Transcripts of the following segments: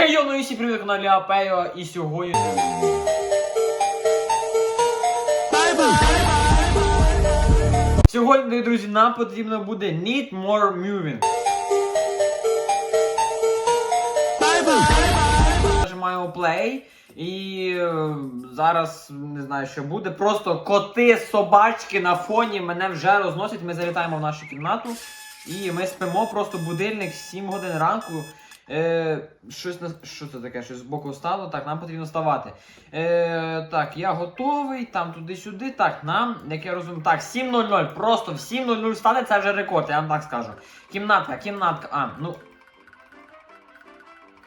Хейо, ну і всі привіт на каналі Апео і сьогодні. Сьогодні, друзі, нам потрібно буде Need More Moving. Нажимаємо play і е, зараз не знаю, що буде. Просто коти, собачки на фоні мене вже розносять. Ми залітаємо в нашу кімнату і ми спимо просто будильник 7 годин ранку. Е, щось що це таке? Щось збоку встало. Так, нам потрібно вставати. Е, так, я готовий, там туди-сюди. Так, нам, як я розумію, так, 7.00. Просто в 7.00 встали, це вже рекорд, я вам так скажу. Кімнатка, кімнатка. А, ну.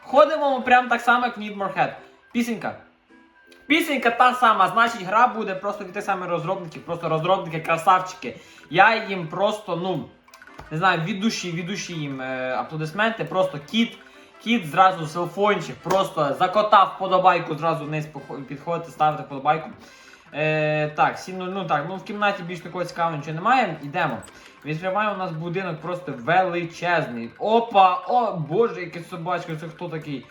Ходимо ми прям так само, як в Need More Head. Пісенька. Пісенька та сама, значить, гра буде просто від тих самих розробників, просто розробники, красавчики. Я їм просто, ну, не знаю, від душі, від душі їм е, аплодисменти. Просто кіт, кіт зразу селфончик, просто за кота вподобайку, зразу вниз підходити, ставити вподобайку. Е, так, 7.00, ну так, ну в кімнаті більш такого цікавого нічого немає. Йдемо. Відкриває у нас будинок просто величезний. Опа! О, боже, яке собачка, це хто такий?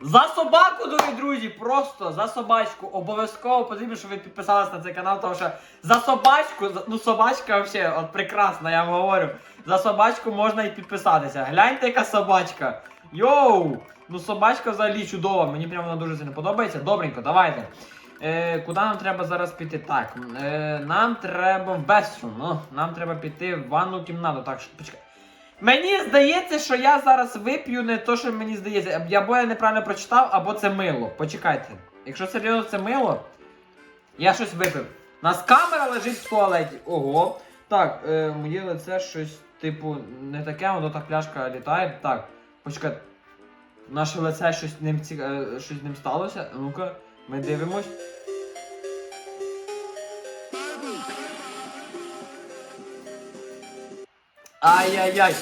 За собаку, дорогі друзі, просто за собачку. Обов'язково потрібно, щоб ви підписалися на цей канал, тому що за собачку, ну собачка взагалі, от прекрасна, я вам говорю. За собачку можна і підписатися. Гляньте, яка собачка. Йоу! Ну собачка взагалі чудова, мені прямо вона дуже сильно подобається. Добренько, давайте. Е, куди нам треба зараз піти? Так, е, нам треба в Беструм. Ну, нам треба піти в ванну кімнату. Так, що, почекай. Мені здається, що я зараз вип'ю не то, що мені здається. Або я неправильно прочитав, або це мило. Почекайте. Якщо серйозно це мило, я щось випив. У нас камера лежить в туалеті. Ого. Так, е, моє лице щось, типу, не таке, воно та пляшка літає. Так, почекайте. Наше лице щось ним, ці... е, щось з ним сталося. Ну-ка, ми дивимось. Ай-яй-яй.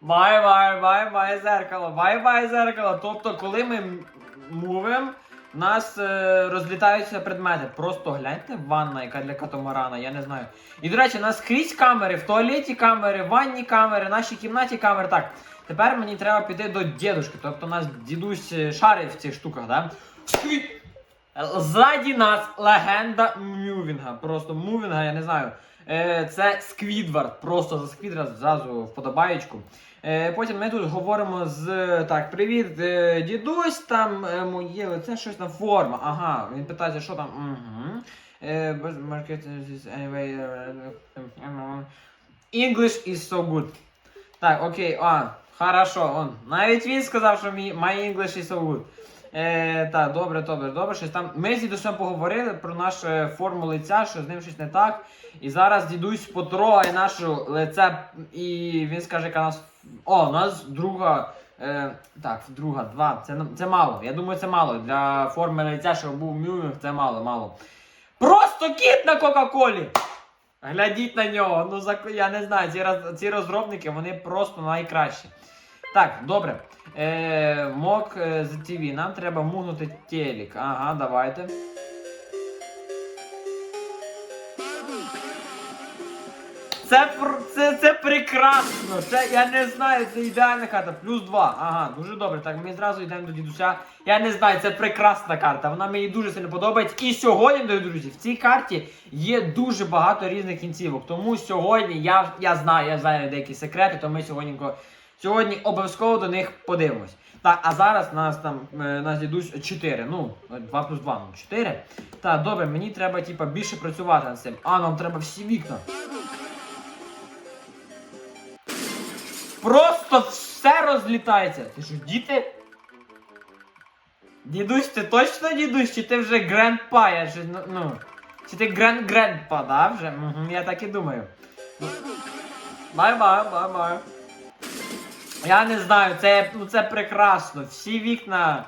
Бай-бай, бай-бай, зеркало, бай-бай, зеркало. Тобто, коли ми мувим, у нас е, розлітаються предмети. Просто гляньте, ванна, яка для катамарана, я не знаю. І, до речі, у нас скрізь камери, в туалеті камери, в ванні камери, в нашій кімнаті камери. Так, тепер мені треба піти до дідушки. Тобто у нас дідусь е, шарить в цих штуках, да? Ззаді нас легенда мювінга. Просто мувінга, я не знаю. Е, це Сквідвард. Просто за Сквідвард зразу вподобаєчку. Е, потім ми тут говоримо з. Так, привіт, е, дідусь, там е, моє лице щось на форма. Ага, він питається, що там. English is so good. Так, окей, а, хорошо, он. Навіть він сказав, що my English is so good. Е, так, добре, добре, добре. Щось там. Ми з дідусем поговорили про нашу форму лиця, що з ним щось не так. І зараз дідусь потрогає нашу лице, і він скаже, яка нас. О, у нас друга. Е, так, друга, два. Це, це мало. Я думаю, це мало. Для форми лиця, щоб був мювінг, це мало, мало. Просто кіт на Кока-Колі! Глядіть на нього. Ну, я не знаю, ці, ці розробники, вони просто найкращі. Так, добре. Е, мок е, з ТВ. Нам треба мугнути телек. Ага, давайте. Це, це, це прекрасно. Це я не знаю, це ідеальна карта. Плюс 2. Ага, дуже добре. Так, ми зразу йдемо до дідуся. Я не знаю, це прекрасна карта. Вона мені дуже сильно подобається. І сьогодні, дорогі друзі, в цій карті є дуже багато різних кінцівок. Тому сьогодні я, я знаю, я знаю деякі секрети, то ми сьогодні, сьогодні обов'язково до них подивимось. Так, а зараз нас там е, нас дідусь 4. Ну, 2 плюс 2, ну 4. Так, добре, мені треба типа більше працювати над цим. А, нам треба всі вікна. Просто все розлітається. Ти що, діти? Дідусь, ти точно дідусь, чи ти вже грандпа? Я ж, ну, ну. Чи ти гранд грандпа, да, вже? Угу, я так і думаю. Бай-бай, бай-бай. Я не знаю, це, ну, це прекрасно. Всі вікна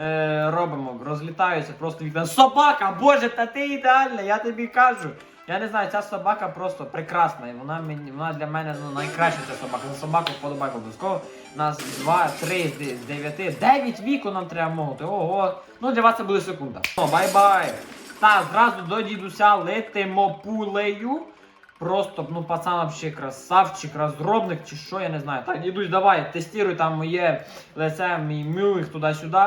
е, робимо, розлітаються просто вікна. Собака, боже, та ти ідеальна, я тобі кажу. Я не знаю, ця собака просто прекрасна. І вона мені вона для мене ну, найкраща ця собака. За собаку вподобайку обов'язково. Нас 2, 3 з 9, 9 віку нам треба мовити. Ого. Ну для вас це буде секунда. О, бай-бай. Так, зразу до дідуся летимо пулею. Просто, ну, пацан вообще красавчик, розробник чи що, я не знаю. Так, дідусь, давай, тестируй там моє лице, мій мюх туди-сюди.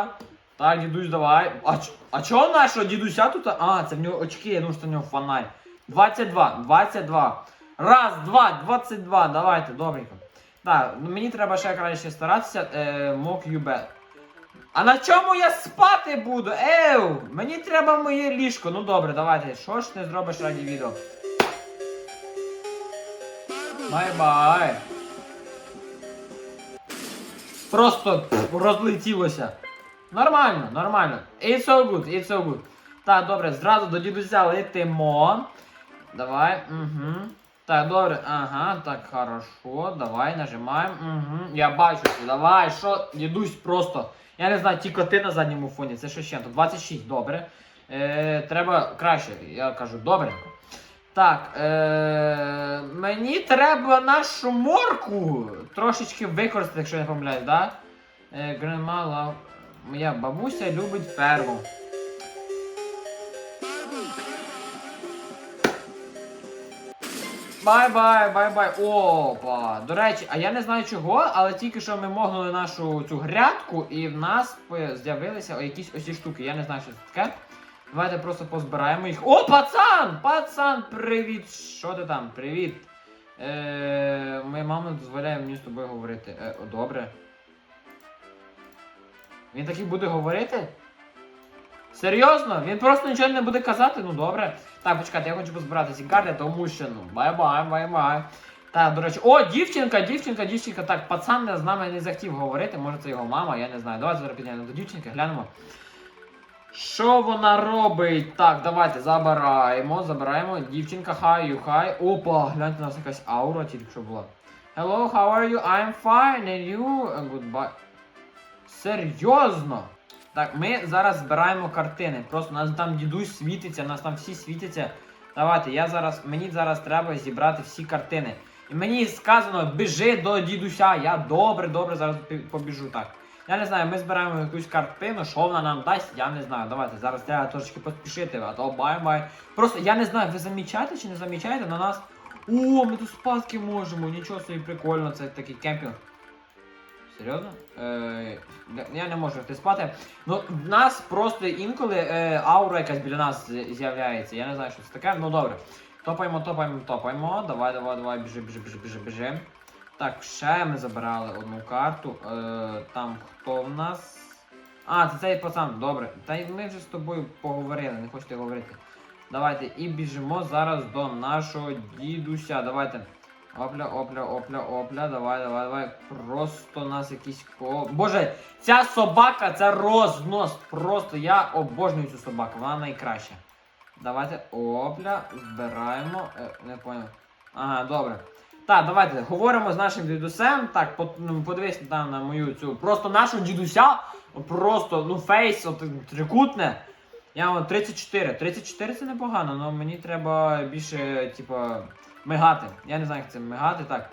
Так, дідусь, давай. А, а чого нашого дідуся тут? А, це в нього очки, я думаю, що в нього фонарь. 22, 22. Раз, два, 22. Давайте, добренько. Так, ну мені треба ще краще старатися. Е, мок юбе. А на чому я спати буду? Еу! Мені треба моє ліжко. Ну добре, давайте. Що ж не зробиш раді відео? Бай-бай. Просто розлетілося. Нормально, нормально. It's so good, it's so good. Так, добре, зразу до дідуся летимо. Давай, угу. Так, добре, ага, так, хорошо. Давай, нажимаємо. Угу. Я бачу, давай, що, дідусь просто. Я не знаю, ті коти на задньому фоні, це що ще? То 26, добре. Е, треба краще, я кажу, добренько. Так, е, мені треба нашу морку трошечки використати, якщо я не помиляюсь, да? Е, Grandma love. Моя бабуся любить ферму. Бай-бай, бай-бай. Опа. До речі, а я не знаю чого, але тільки що ми могнули нашу цю грядку, і в нас з'явилися якісь ось ці штуки. Я не знаю, що це таке. Давайте просто позбираємо їх. О, пацан! Пацан, привіт! Що ти там? Привіт. Е, моя мама дозволяє мені з тобою говорити. Е, о, добре. Він таки буде говорити? Серйозно? Він просто нічого не буде казати? Ну добре. Так, почекайте, я хочу позбирати ці карти, тому що ну бай-бай, бай-бай. Так, до речі, о, дівчинка, дівчинка, дівчинка. Так, пацан з нами не захотів говорити, може це його мама, я не знаю. Давайте зараз підійдемо до дівчинки, глянемо. Що вона робить? Так, давайте забираємо, забираємо. Дівчинка, хай, you хай. Опа, гляньте, у нас якась аура тільки що була. Hello, how are you? I'm fine, and you? Goodbye. Серйозно? Так, ми зараз збираємо картини. Просто у нас там дідусь світиться, у нас там всі світяться. Давайте, я зараз, мені зараз треба зібрати всі картини. І мені сказано, біжи до дідуся. Я добре, добре зараз побіжу так. Я не знаю, ми збираємо якусь картину, що вона нам дасть, я не знаю. Давайте, зараз треба трошки поспішити, а то бай-бай. Просто я не знаю, ви замічаєте чи не замічаєте на нас. О, ми тут спадки можемо, нічого собі прикольно, це такий кемпінг. Серйозно? Е, я не можу йти спати. Ну, в нас просто інколи е, аура якась біля нас з'являється. Я не знаю, що це таке. Ну добре. Топаємо, топаємо, топаємо. Давай, давай, давай, біжи, біжи, біжи, біжи, біжи. Так, ще ми забирали одну карту. Е, там хто в нас? А, це цей пацан, добре. Та й ми вже з тобою поговорили, не хочете говорити. Давайте і біжимо зараз до нашого дідуся. Давайте. Опля, опля, опля, опля, давай, давай, давай. Просто нас якийсь ко. Боже, ця собака це рознос. Просто я обожнюю цю собаку, вона найкраща. Давайте, опля, збираємо. Е, не понял. Ага, добре. Так, давайте говоримо з нашим дідусем. Так, ну, подивись там на мою цю. Просто нашу дідуся. Просто, ну, фейс, от трикутне. Я от 34. 34 це непогано, але мені треба більше, типа, мигати. Я не знаю, як це мигати. Так.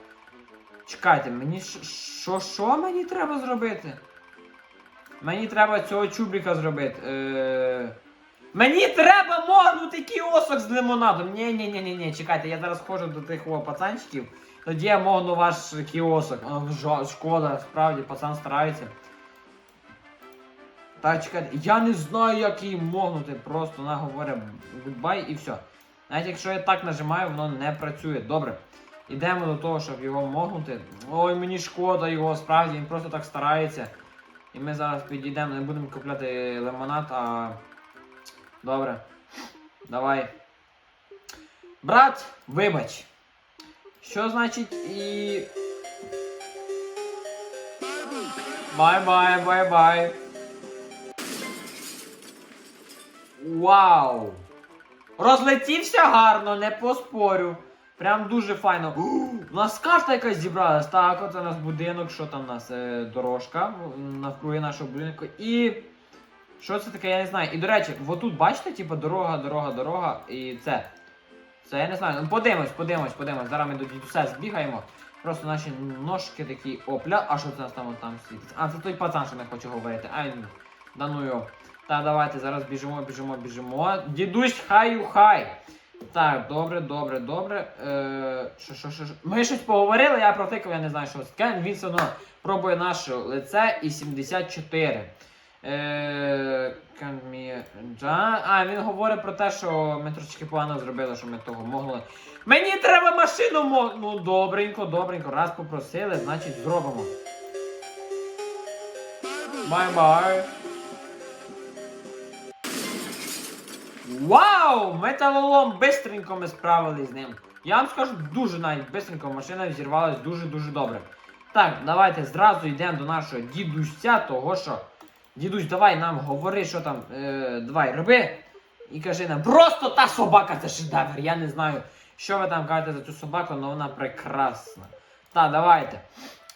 Чекайте, мені що, що мені треба зробити? Мені треба цього чубрика зробити. Е... Мені треба морнути кіосок з лимонадом. Ні, ні, ні, ні, ні, чекайте, я зараз ходжу до тих пацанчиків. Тоді я могну ваш кіосок. Шкода, справді, пацан старається. Так, чекайте, я не знаю, як її могнути. Просто вона говорить goodbye і все. Навіть якщо я так нажимаю, воно не працює. Добре. Ідемо до того, щоб його могнути. Ой, мені шкода його, справді, він просто так старається. І ми зараз підійдемо, не будемо купляти лимонад, а. Добре. Давай. Брат, вибач. Що значить і. Бай-бай, бай-бай. Вау! Розлетівся гарно, не поспорю. Прям дуже файно. У нас карта якась зібралась. Так, от у нас будинок, що там у нас е, дорожка навкруги нашого будинку. І. Що це таке, я не знаю. І до речі, отут бачите, типу, дорога, дорога, дорога, і це. Це я не знаю. Ну подивимось, подивимось, подивимось. Зараз ми до дідуся збігаємо. Просто наші ножки такі опля. А що це у нас там, там світиться? А, це той пацан, що не хоче говорити. Ай, ну, да ну його. Та давайте зараз біжимо, біжимо, біжимо. Дідусь хаю хай. Так, добре, добре, добре. Е, що, що, що, що? Ми щось поговорили, я протикав, я не знаю, що це. Він все одно пробує наше лице і 74. Е, can А, він говорить про те, що ми трошечки погано зробили, що ми того могли. Мені треба машину мо... Ну, добренько, добренько. Раз попросили, значить зробимо. Бай-бай. Вау! Металолом бистренько ми справились з ним. Я вам скажу, дуже навіть бистренько машина взірвалась дуже-дуже добре. Так, давайте зразу йдемо до нашого дідуся, того що. Дідусь, давай нам говори, що там. Е, давай, роби. І кажи нам, просто та собака це шедевр. Я не знаю, що ви там кажете за цю собаку, але вона прекрасна. Так, давайте.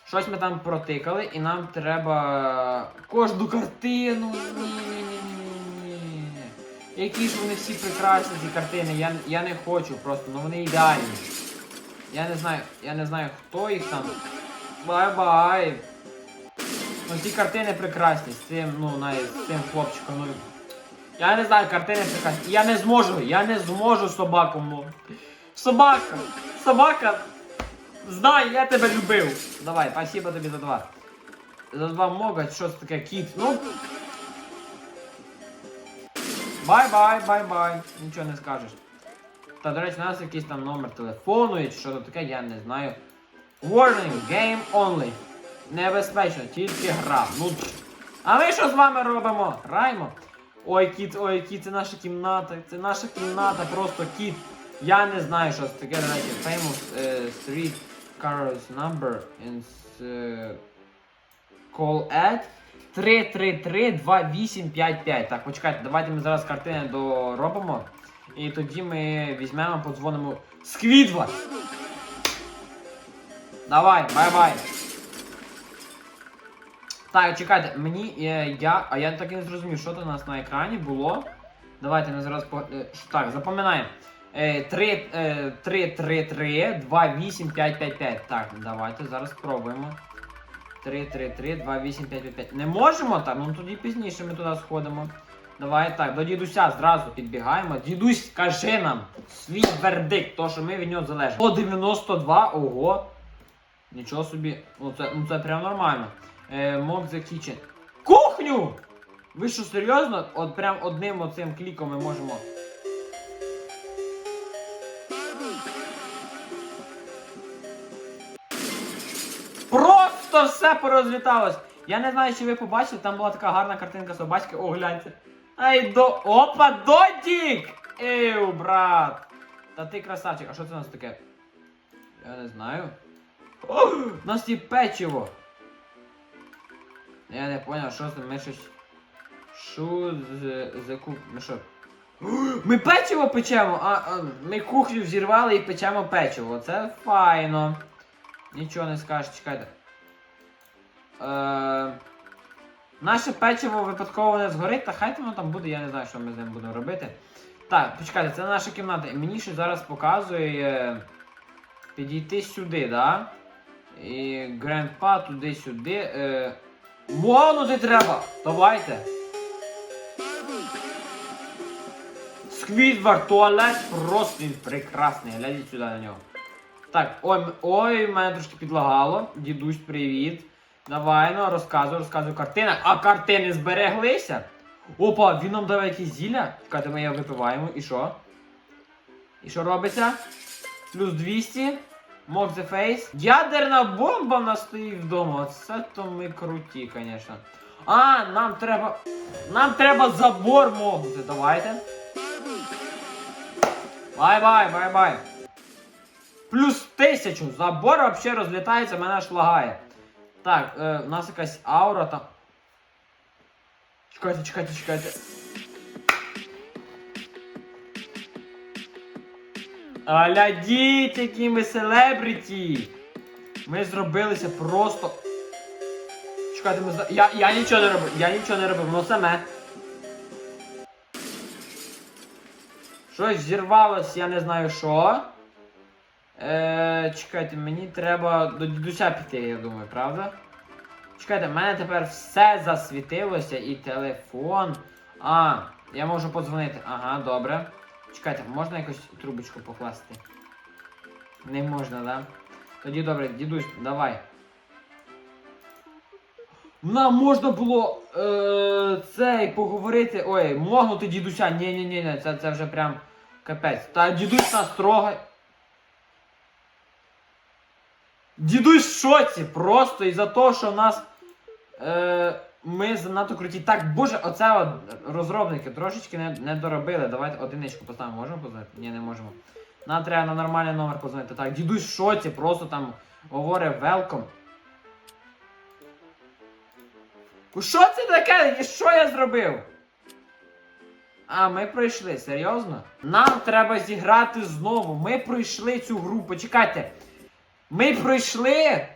Щось ми там протикали, і нам треба кожну картину. Які ж вони всі прекрасні, ці картини. Я, я не хочу просто, ну вони ідеальні. Я не знаю, я не знаю, хто їх там. Бай-бай. Ну ці картини прекрасні з цим, ну, навіть з цим хлопчиком. Ну, я не знаю, картини прекрасні. Я не зможу, я не зможу собаку мовити. Собака! Собака! Знай, я тебе любив. Давай, спасибо тобі за два. За два могать, що це таке кіт. Ну. Бай-бай, бай-бай. Нічого не скажеш. Та, до речі, у нас якийсь там номер телефону і що то таке, я не знаю. Warning, game only. Небезпечно, тільки гра. Ну. А ми що з вами робимо? Граємо. Ой, кіт, ой, кіт, це наша кімната. Це наша кімната, просто кіт. Я не знаю, що це таке, до famous е, street cars number in е, call at 333-2855. Так, почекайте, давайте ми зараз картини доробимо. І тоді ми візьмемо, подзвонимо Сквідвард. Давай, бай-бай. Так, чекайте, мені е, я. А я так і не зрозумів, що то у нас на екрані було. Давайте ми зараз по. е, так, запам'ятаємо. Е, 3, е, 3, 3, 3, 2, 8, 5, 5, 5. Так, давайте зараз спробуємо. 3, 3, 3, 2, 8, 5, 5, 5. Не можемо так? Ну тоді пізніше ми туди сходимо. Давай так, до дідуся зразу підбігаємо. Дідусь, кажи нам свій вердикт, то що ми від нього залежимо. 192, ого. Нічого собі. Ну це, ну це прям нормально. Е, Mock the kitchen. Кухню! Ви що, серйозно? От прям одним оцим кліком ми можемо. Просто все порозліталось. Я не знаю, чи ви побачили, там була така гарна картинка собачки. О, гляньте. Ай до. Опа, додік! Еу, брат! Та ти красавчик, а що це у нас таке? Я не знаю. О, у нас є печиво. Я не поняв, що це ми щось. Що з закуп. Ми що? Ми печиво печемо! А, а, ми кухню взірвали і печемо печиво. Це файно. Нічого не скажеш, чекайте. Е, наше печиво випадково не згорить, та хай воно там буде, я не знаю, що ми з ним будемо робити. Так, почекайте, це наша кімната. Мені ще зараз показує підійти сюди, да? І Грандпа туди-сюди. Е, Монути треба! Давайте! Сквідвард, туалет просто він прекрасний. Глядіть сюди на нього. Так, ой, ой, мене трошки підлагало. Дідусь, привіт. Давай, ну розказуй, розказуй картина. А картини збереглися? Опа, він нам дав якісь зілля. Чекайте, ми його випиваємо. І що? І що робиться? Плюс 200. Mock the face. Ядерна бомба в нас стоїть вдома. Оце то ми круті, звісно. А, нам треба. Нам треба забор могнути. Давайте. Бай-бай, бай-бай. Плюс тисячу. Забор вообще розлітається, мене аж лагає. Так, е, у нас якась аура там. Чекайте, чекайте, чекайте. Глядіть, які ми селебріті! Ми зробилися просто. Чекайте, ми зда- я, я нічого не робив, я нічого не робив, воно саме. Щось зірвалось, я не знаю що. Е, чекайте, мені треба до дідуся піти, я думаю, правда? Чекайте, в мене тепер все засвітилося і телефон. А, я можу подзвонити. Ага, добре. Чекайте, можна якось трубочку покласти? Не можна, да? Тоді добре, дідусь, давай. Нам можна було е, цей поговорити. Ой, могнути дідуся. Ні, ні, ні, ні, це, це вже прям капець. Та дідусь нас трогає. Дідусь в шоці просто із-за того, що в нас. Е, ми занадто круті. Так, боже, оце от розробники трошечки не, не доробили. Давайте одиничку поставимо. Можемо позвонити? Ні, не можемо. Нам треба на нормальний номер позвонити. Так, дідусь в шоці, просто там говорить welcome. Що це таке? І що я зробив? А, ми пройшли, серйозно? Нам треба зіграти знову. Ми пройшли цю гру. Почекайте. Ми пройшли.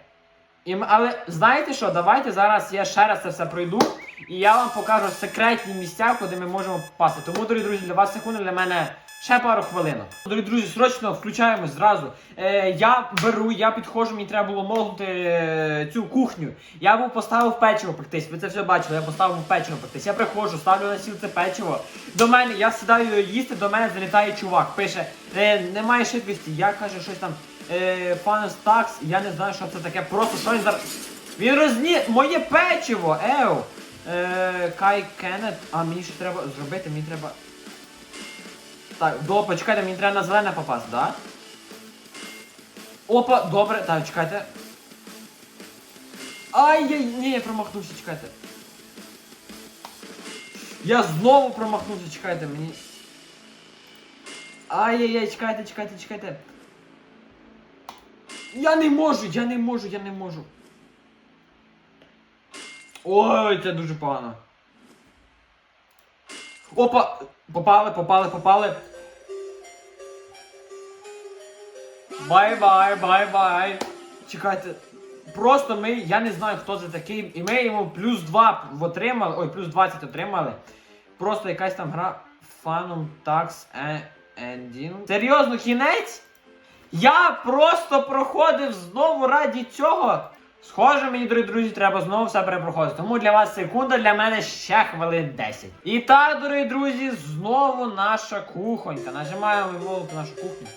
І але знаєте що? Давайте зараз я ще раз це все пройду. І я вам покажу секретні місця, куди ми можемо попасти. Тому, дорогі друзі, для вас секунди, для мене ще пару хвилинок. Дорогі друзі, срочно включаємось зразу. Е, я беру, я підходжу, мені треба було молоти е, цю кухню. Я був поставив печиво пектись. Ви це все бачили, я поставив печиво пектись. Я приходжу, ставлю на сіл це печиво. До мене, я сідаю їсти, до мене залітає чувак. Пише, е, немає швидкості. Я каже, щось там. Е, пане Стакс, я не знаю, що це таке. Просто що він зараз. Він розні... Моє печиво! Еу! Е, Кай Кеннет. А мені ще треба зробити, мені треба. Так, до, почекайте, мені треба на зелене попасти, да? Опа, добре, так, чекайте. Ай-яй, ні, я промахнувся, чекайте. Я знову промахнувся, чекайте, мені. Ай-яй-яй, чекайте, чекайте, чекайте. Я не можу, я не можу, я не можу. Ой, це дуже погано. Опа! Попали, попали, попали. Бай-бай, бай-бай. Чекайте. Просто ми, я не знаю, хто це такий, і ми йому плюс 2 отримали, ой, плюс 20 отримали. Просто якась там гра Phantom Tax Ending. Серйозно, кінець? Я просто проходив знову раді цього. Схоже, мені, дорогі друзі, треба знову все перепроходити. Тому для вас секунда, для мене ще хвилин 10. І так, дорогі друзі, знову наша кухонька. Нажимаємо виволити нашу кухню.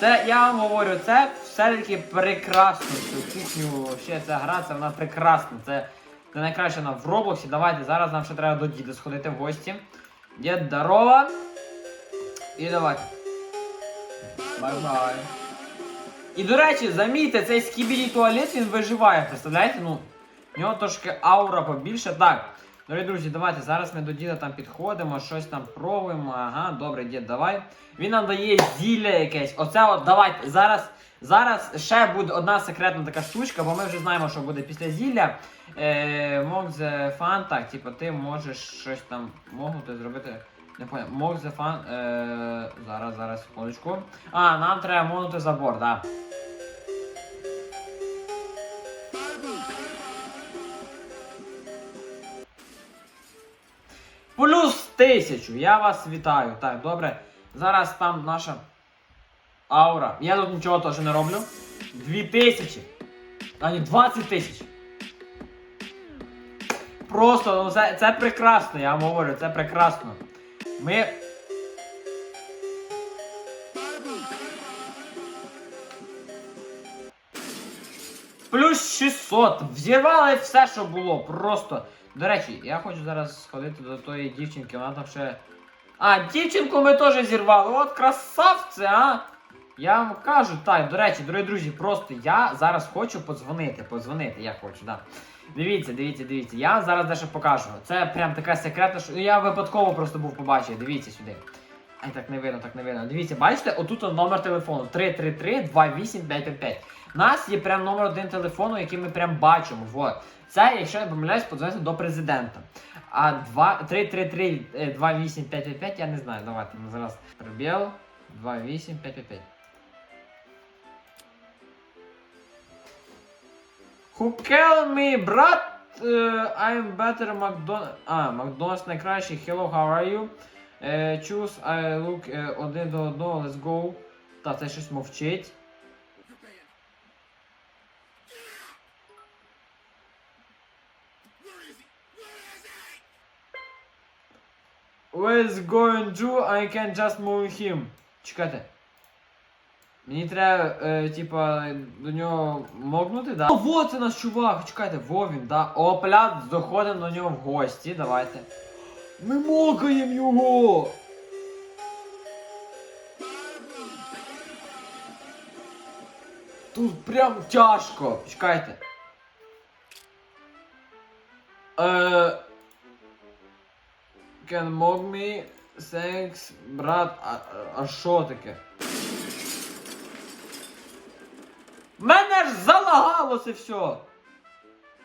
Це я вам говорю, це все-таки прекрасно. Цю кухню, ще ця гра, це вона прекрасна. Це, це найкраще вона в Роблоксі. Давайте зараз нам ще треба до діда сходити в гості. Дід, здорово. І давайте. Бай-бай. І до речі, замітьте, цей скібіді туалет він виживає, представляєте? Ну, в нього трошки аура побільше. Так, дорогі друзі, давайте зараз ми до діда там підходимо, щось там пробуємо. Ага, добре, дід, давай. Він нам дає зілля якесь. Оце от давайте. Зараз зараз ще буде одна секретна така штучка, бо ми вже знаємо, що буде після зілля. Е, Мог fun, так, типу, ти можеш щось там можете зробити. Не понял. The fun. Е, зараз, зараз, секундочку. А, нам треба монути забор. Да. Плюс тисячу. Я вас вітаю. Так, добре. Зараз там наша аура. Я тут нічого теж не роблю. Дві тисячі. А ні, 20 тисяч. Просто, ну це, це прекрасно, я вам говорю, це прекрасно. Ми. Плюс 600. Взірвали все, що було. Просто. До речі, я хочу зараз сходити до тої дівчинки, вона там ще. А, дівчинку ми теж зірвали. От красавці, а! Я вам кажу, так, до речі, дорогі друзі, просто я зараз хочу подзвонити. Подзвонити, я хочу, так. Дивіться, дивіться, дивіться. Я зараз дещо покажу. Це прям така секретна, що я випадково просто був побачив. Дивіться сюди. Ай, так не видно, так не видно. Дивіться, бачите, отут номер телефону 333-28555. У нас є прям номер один телефону, який ми прям бачимо. Вот. Це, якщо я помиляюсь, подзвонити до президента. А 333-28555, я не знаю. Давайте ми зараз пробіл 28555. Who kill me, брат? Uh, I'm better McDonald's. А, Макдональдс найкращий. Hello, how are you? Uh, choose, I look uh, один до одного, let's go. Та, це щось мовчить. what's going to, I can just move him. Чекайте. Мені треба, е, типа, до нього мокнути, да? О, вот це наш чувак, чекайте, во він, да? Опля, заходимо до нього в гості, давайте. Ми мокаємо його! Тут прям тяжко. Чекайте. Е... Can mog me, thanks, брат, а, а що таке? Мене ж залагалося все.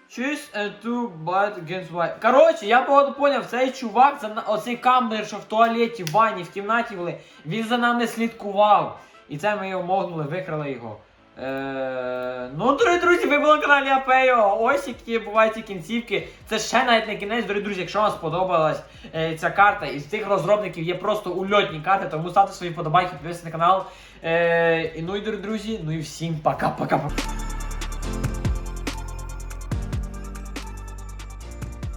Choose and to bite against white. Коротше, я погоду поняв, цей чувак, за оцей камер, що в туалеті, в ванні, в кімнаті були, він за нами слідкував. І це ми його могнули, викрали його. Е, ну, дорогі друзі, ви були на каналі Апео. Ось які бувають ці кінцівки. Це ще навіть не кінець, дорогі друзі, якщо вам сподобалась е, ця карта, із цих розробників є просто ульотні карти, тому ставте свої подобайки, підписуйтесь на канал. Е, ну і дорогі друзі, ну і всім пока-пока.